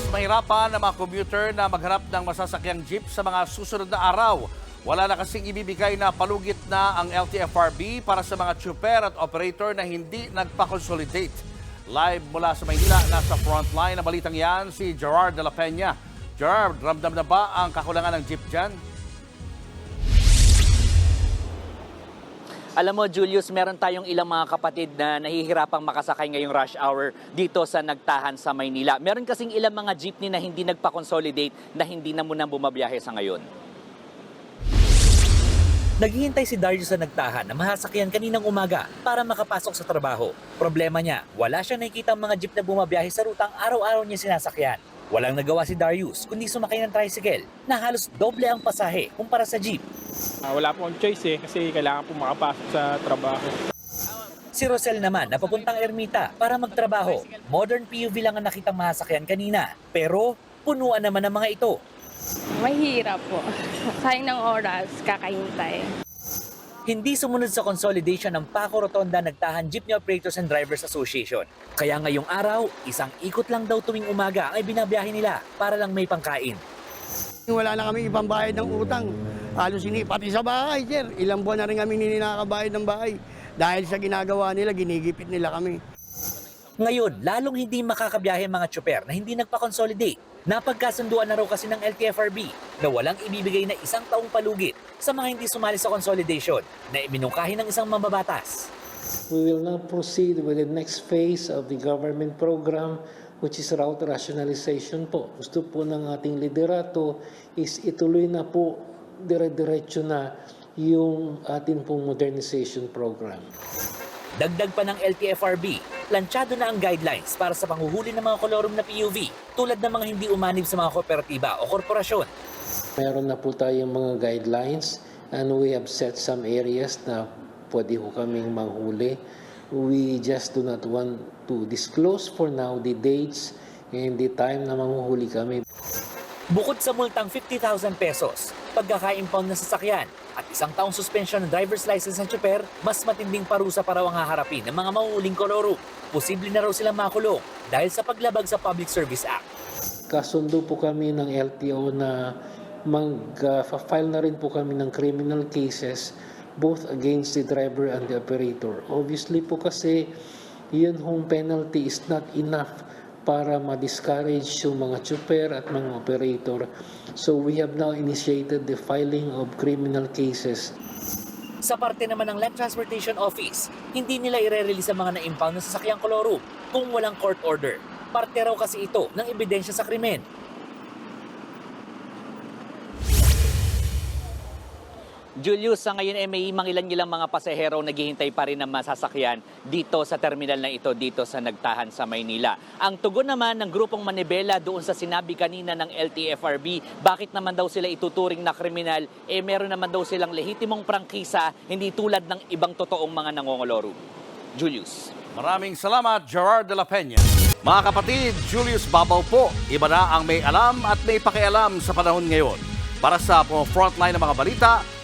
Mas mahirapan ang mga commuter na maghanap ng masasakyang jeep sa mga susunod na araw. Wala na kasing ibibigay na palugit na ang LTFRB para sa mga chuper at operator na hindi nagpa-consolidate. Live mula sa Maynila, nasa frontline na balitang yan si Gerard de la Peña. Gerard, ramdam na ba ang kakulangan ng jeep dyan? Alam mo, Julius, meron tayong ilang mga kapatid na nahihirapang makasakay ngayong rush hour dito sa Nagtahan sa Maynila. Meron kasing ilang mga jeepney na hindi nagpa-consolidate na hindi na muna bumabiyahe sa ngayon. Naghihintay si Darius sa nagtahan na mahasakyan kaninang umaga para makapasok sa trabaho. Problema niya, wala siyang nakikita mga jeep na bumabiyahe sa rutang araw-araw niya sinasakyan. Walang nagawa si Darius kundi sumakay ng tricycle na halos doble ang pasahe kumpara sa jeep. Ah, wala po akong choice eh kasi kailangan po makapasok sa trabaho. Si Rosel naman na papuntang Ermita para magtrabaho. Modern PUV lang ang nakitang mahasakyan kanina. Pero punuan naman ang mga ito. Mahirap po. Sayang ng oras, kakahintay. Hindi sumunod sa consolidation ng Paco Rotonda Nagtahan Jeepney Operators and Drivers Association. Kaya ngayong araw, isang ikot lang daw tuwing umaga ay binabiyahe nila para lang may pangkain. Wala na kami ibang bayad ng utang. Halos ini pati sa bahay, sir. Ilang buwan na rin kami hindi nakakabayad ng bahay. Dahil sa ginagawa nila, ginigipit nila kami. Ngayon, lalong hindi makakabiyahe mga tsuper na hindi nagpa-consolidate. Napagkasunduan na raw kasi ng LTFRB na walang ibibigay na isang taong palugit sa mga hindi sumali sa consolidation na iminungkahi ng isang mambabatas. We will now proceed with the next phase of the government program which is route rationalization po. Gusto po ng ating liderato is ituloy na po dire-diretso na yung ating pong modernization program. Dagdag pa ng LTFRB, planchado na ang guidelines para sa panghuhuli ng mga kolorum na PUV tulad ng mga hindi umanib sa mga kooperatiba o korporasyon. Meron na po tayong mga guidelines and we have set some areas na pwede ko kaming manghuli. We just do not want to disclose for now the dates and the time na manguhuli kami. Bukod sa multang 50,000 pesos, pagkaka-impound ng sasakyan at isang taong suspension ng driver's license ng tsuper, mas matinding parusa pa raw ang haharapin ng mga mauuling kolorum. Posible na raw silang makulong dahil sa paglabag sa Public Service Act. Kasundo po kami ng LTO na mag-file na rin po kami ng criminal cases both against the driver and the operator. Obviously po kasi yun home penalty is not enough para ma-discourage yung mga chuper at mga operator. So we have now initiated the filing of criminal cases Sa parte naman ng Land Transportation Office, hindi nila ire-release ang mga na-impound na sasakyang kolorum kung walang court order. Parte raw kasi ito ng ebidensya sa krimen. Julius, sa ngayon ay may mangilan-ilang mga pasahero naghihintay pa rin ng masasakyan dito sa terminal na ito, dito sa Nagtahan sa Maynila. Ang tugon naman ng grupong Manibela doon sa sinabi kanina ng LTFRB, bakit naman daw sila ituturing na kriminal, eh meron naman daw silang lehitimong prangkisa, hindi tulad ng ibang totoong mga nangongoloro. Julius. Maraming salamat, Gerard de la Peña. Mga kapatid, Julius Babaw po. Iba na ang may alam at may pakialam sa panahon ngayon. Para sa mga frontline ng mga balita,